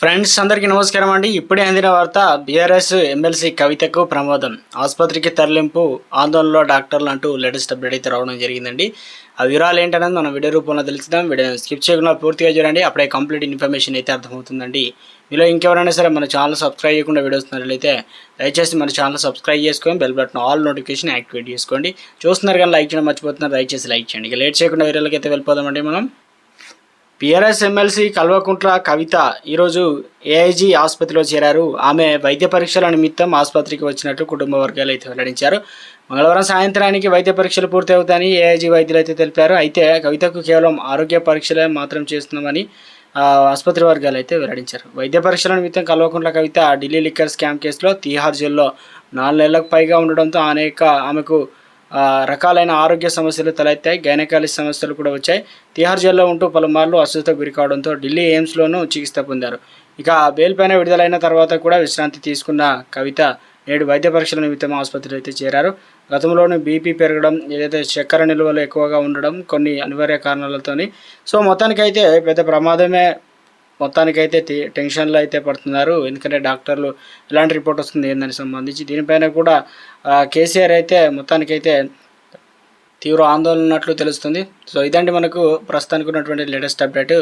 Friends అందరికీ నమస్కారం అండి. ఇప్పుడే అందిన వార్త బీఆర్ఎస్ ఎమ్మెల్సీ కవితకు ప్రమాదం. ఆసుపత్రికి తరలింపు ఆందోళనలో డాక్టర్లు అంటూ లేటెస్ట్ అప్డేట్ అయితే రావడం జరిగిందండి. ఆ వివరాలు ఏంటనేది మనం వీడియో రూపంలో తెలుసుదాం వీడియో స్కిప్ చేయకుండా పూర్తిగా చూడండి. అప్పుడే కంప్లీట్ ఇన్ఫర్మేషన్ అయితే అర్థమవుతుందండి. మీలో ఇంకెవరైనా సరే మన ఛానల్ సబ్స్క్రైబ్ చేయకుండా వీడియోస్ ఉన్నట్లయితే దయచేసి మన ఛానల్ సబ్స్క్రైబ్ చేసుకొని bell button all notification activate చేసుకోండి. చూస్తున్నారు కానీ లైక్ చేయడం మర్చిపోతున్నారు దయచేసి లైక్ చేయండి. ఇక లేట్ చేయకుండా వీడియోలకి అయితే వెళ్ళిపోదామండి మనం. పిఆర్ఎస్ ఎమ్మెల్సీ కల్వకుంట్ల కవిత ఈరోజు ఏఐజీ ఆసుపత్రిలో చేరారు. ఆమె వైద్య పరీక్షల నిమిత్తం ఆసుపత్రికి వచ్చినట్లు కుటుంబ వర్గాలు అయితే వెల్లడించారు. మంగళవారం సాయంత్రానికి వైద్య పరీక్షలు పూర్తవుతాయని ఏఐజీ వైద్యులు అయితే తెలిపారు. అయితే కవితకు కేవలం ఆరోగ్య పరీక్షలే మాత్రం చేస్తున్నామని ఆసుపత్రి వర్గాలు అయితే వెల్లడించారు. వైద్య పరీక్షల నిమిత్తం కల్వకుంట్ల కవిత ఢిల్లీ లిక్కర్ స్కామ్ కేసులో తీహార్ జైల్లో నాలుగు నెలలకు పైగా ఉండడంతో అనేక ఆమెకు రకాలైన ఆరోగ్య సమస్యలు తలెత్తాయి గైనకాలి సమస్యలు కూడా వచ్చాయి. తిహార్ జైల్లో ఉంటూ పలుమార్లు అస్వస్థకు గురి కావడంతో ఢిల్లీ ఎయిమ్స్లోనూ చికిత్స పొందారు. ఇక బెయిల్ పైన విడుదలైన తర్వాత కూడా విశ్రాంతి తీసుకున్న కవిత నేడు వైద్య పరీక్షల నిమిత్తం ఆసుపత్రిలో అయితే చేరారు. గతంలోనూ బీపీ పెరగడం ఏదైతే చక్కెర నిల్వలు ఎక్కువగా ఉండడం కొన్ని అనివార్య కారణాలతోని. సో మొత్తానికైతే పెద్ద ప్రమాదమే మొత్తానికైతే అయితే టెన్షన్లో అయితే పడుతున్నారు. ఎందుకంటే డాక్టర్లు ఎలాంటి రిపోర్ట్ వస్తుంది ఏందని సంబంధించి దీనిపైన కూడా కేసీఆర్ అయితే మొత్తానికైతే తీవ్ర ఆందోళన ఉన్నట్లు తెలుస్తుంది. సో ఇదండి మనకు ప్రస్తుతానికి ఉన్నటువంటి లేటెస్ట్ అప్డేట్.